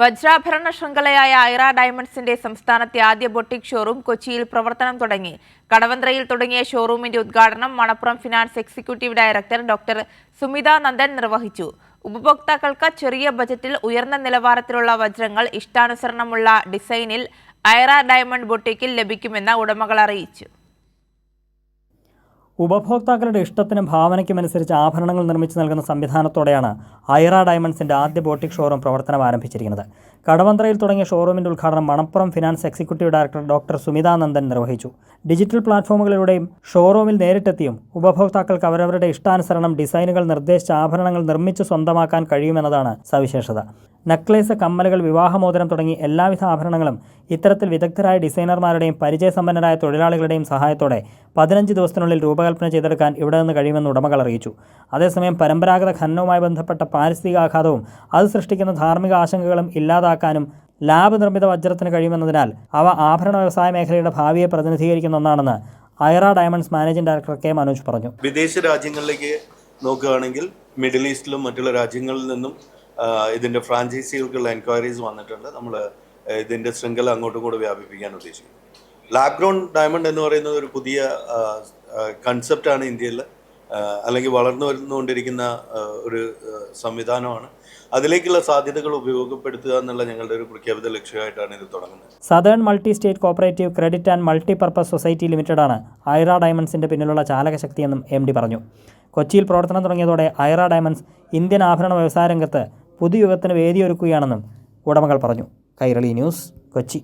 വജ്രാഭരണ ശൃംഖലയായ ഐറ ഡയമണ്ട്സിന്റെ സംസ്ഥാനത്തെ ആദ്യ boutique showroom കൊച്ചിയിൽ പ്രവർത്തനം തുടങ്ങി. കടവന്ത്രയിൽ തുടങ്ങിയ ഷോറൂമിന്റെ ഉദ്ഘാടനം Manappuram finance executive director doctor Sumitha Nandan നിർവഹിച്ചു. ഉപഭോക്താക്കൾക്ക് ചെറിയ ബജറ്റിൽ ഉയർന്ന നിലവാരത്തിലുള്ള വജ്രങ്ങൾ ഇഷ്ടാനുസരണമുള്ള ഡിസൈനിൽ ഐറ ഡയമണ്ട് ബൊട്ടിക്കിൽ ലഭിക്കുമെന്ന് ഉടമകൾ അറിയിച്ചു. ഉപഭോക്താക്കളുടെ ഇഷ്ടത്തിനും ഭാവനയ്ക്കുമനുസരിച്ച് ആഭരണങ്ങൾ നിർമ്മിച്ച് നൽകുന്ന സംവിധാനത്തോടെയാണ് ഐറ ഡയമണ്ട്സിന്റെ ആദ്യ ബോട്ടിക് ഷോറൂം പ്രവർത്തനം ആരംഭിച്ചിരിക്കുന്നത്. കടവന്ത്രയിൽ തുടങ്ങിയ ഷോറൂമിന്റെ ഉദ്ഘാടനം Manappuram finance executive director doctor Sumithanandan നിർവഹിച്ചു. ഡിജിറ്റൽ പ്ലാറ്റ്ഫോമുകളിലൂടെയും ഷോറൂമിൽ നേരിട്ടെത്തിയും ഉപഭോക്താക്കൾക്ക് അവരവരുടെ ഇഷ്ടാനുസരണം ഡിസൈനുകൾ നിർദ്ദേശിച്ച ആഭരണങ്ങൾ നിർമ്മിച്ച് സ്വന്തമാക്കാൻ കഴിയുമെന്നതാണ് സവിശേഷത. നെക്ലേസ് കമ്മലുകൾ വിവാഹമോതിരം തുടങ്ങി എല്ലാവിധ ആഭരണങ്ങളും ഇത്തരത്തിൽ വിദഗ്ധരായ ഡിസൈനർമാരുടെയും പരിചയസമ്പന്നരായ തൊഴിലാളികളുടെയും സഹായത്തോടെ പതിനഞ്ച് ദിവസത്തിനുള്ളിൽ രൂപകൽപ്പന ചെയ്തെടുക്കാൻ ഇവിടെ നിന്ന് കഴിയുമെന്ന് ഉടമകൾ അറിയിച്ചു. അതേസമയം പരമ്പരാഗത ഖനനവുമായി ബന്ധപ്പെട്ട പാരിസ്ഥിതിക ആഘാതവും അത് സൃഷ്ടിക്കുന്ന ധാർമ്മിക ആശങ്കകളും ഇല്ലാതാക്കാനും ലാബ് നിർമ്മിത വജ്രത്തിന് കഴിയുമെന്നതിനാൽ അവ ആഭരണ വ്യവസായ മേഖലയുടെ ഭാവിയെ പ്രതിനിധീകരിക്കുന്ന ഒന്നാണെന്ന് Aira diamonds managing director K Manoj പറഞ്ഞു. വിദേശ രാജ്യങ്ങളിലേക്ക് നോക്കുകയാണെങ്കിൽ മിഡിൽ ഈസ്റ്റിലും മറ്റുള്ള രാജ്യങ്ങളിൽ നിന്നും ഇതിന്റെ ഫ്രാഞ്ചൈസികൾക്കുള്ള എൻക്വയറീസ് വന്നിട്ടുണ്ട്. നമ്മൾ ഇതിന്റെ ശൃംഖല അങ്ങോട്ടും ഇങ്ങോട്ടും വ്യാപിപ്പിക്കാൻ ഉദ്ദേശിക്കുന്നു. ലാബ് ഡയമണ്ട് എന്ന് പറയുന്നത് ഒരു പുതിയ കൺസെപ്റ്റാണ് ഇന്ത്യയിൽ അല്ലെങ്കിൽ വളർന്നു വരുന്നുകൊണ്ടിരിക്കുന്ന ഒരു സംവിധാനമാണ്. അതിലേക്കുള്ള സാധ്യതകൾ ഉപയോഗപ്പെടുത്തുക എന്നുള്ള ഞങ്ങളുടെ ഒരു പ്രഖ്യാപിത ലക്ഷ്യമായിട്ടാണ് ഇത് തുടങ്ങുന്നത്. Southern multi state cooperative credit and multi purpose society limited ആണ് ഐറ ഡയമണ്ട്സിന്റെ പിന്നിലുള്ള ചാലകശക്തിയെന്നും എം ഡി പറഞ്ഞു. കൊച്ചിയിൽ പ്രവർത്തനം തുടങ്ങിയതോടെ ഐറ ഡയമണ്ട്സ് ഇന്ത്യൻ ആഭരണ വ്യവസായ രംഗത്ത് പുതുയുഗത്തിന് വേദിയൊരുക്കുകയാണെന്നും ഉടമകൾ പറഞ്ഞു. കൈരളി ന്യൂസ് കൊച്ചി.